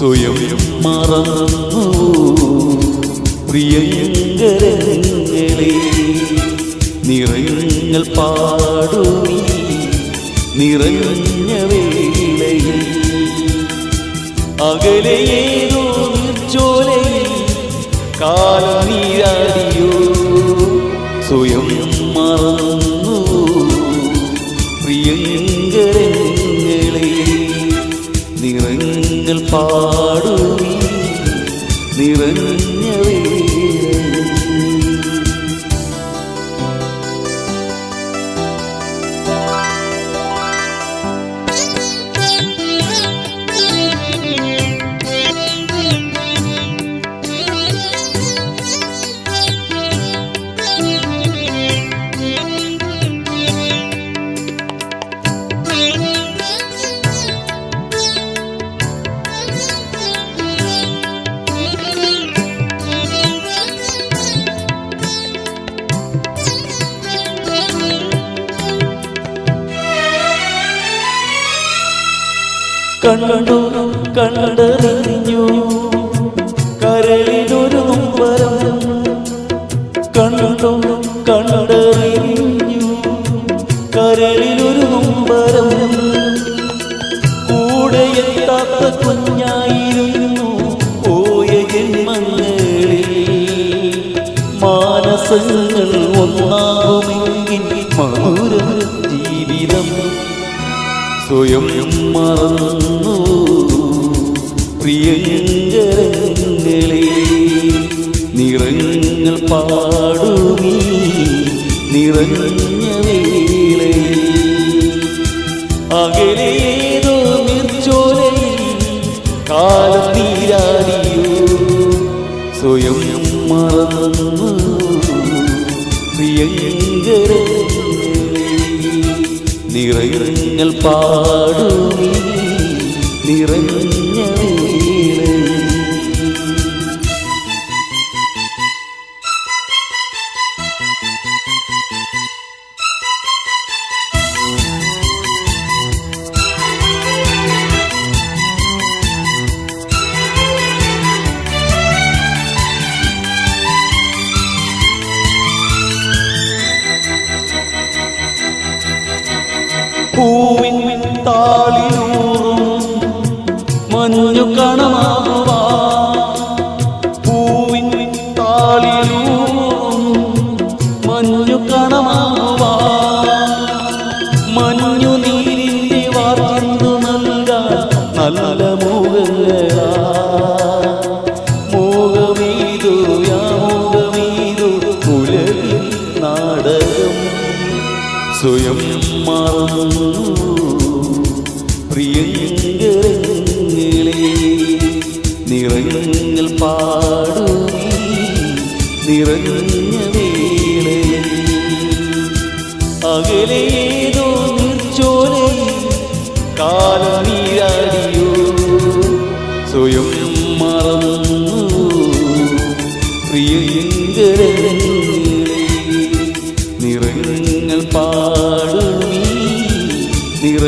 സ്വയം മറന്നു. പ്രിയങ്കരങ്ങളെ നിറങ്ങൾ പാടുമീ നിറഞ്ഞ വേളയിൽ. അകലെ ചോലയിൽ കാലം നീരാടിയോ നിറങ്ങൾ പാടുമീ കണ്ടു കണ്ടറിഞ്ഞു. കരയിലൊരു നൊമ്പരം കണ്ടു കണ്ടറിഞ്ഞു. കരയിലൊരു നൊമ്പരം കൂടെ എത്താത്ത കുഞ്ഞായിരുന്നു പോയ ജന്മങ്ങളിൽ. മാനസങ്ങൾ ഒന്നാകുമെങ്കിൽ സ്വയം മറന്നു. പ്രിയങ്കരങ്ങളെ നിറങ്ങൾ പാടുമീ നിറഞ്ഞ അകലേതോ നിർച്ചോലയിൽ കാലം സ്വയം മറന്നു. പ്രിയങ്കരങ്ങളെ നിറങ്ങൾ പാടുമീ பூவின் தாளில் സ്വയം മറന്നു. പ്രിയങ്കരങ്ങളെ നിറങ്ങൾ പാടുമീ നിറഞ്ഞ വേളയിൽ അകലേതോ നിർച്ചോലയിൽ കാലം സ്വയം മറന്നു. പ്രിയങ്കരങ്ങളെ നിറ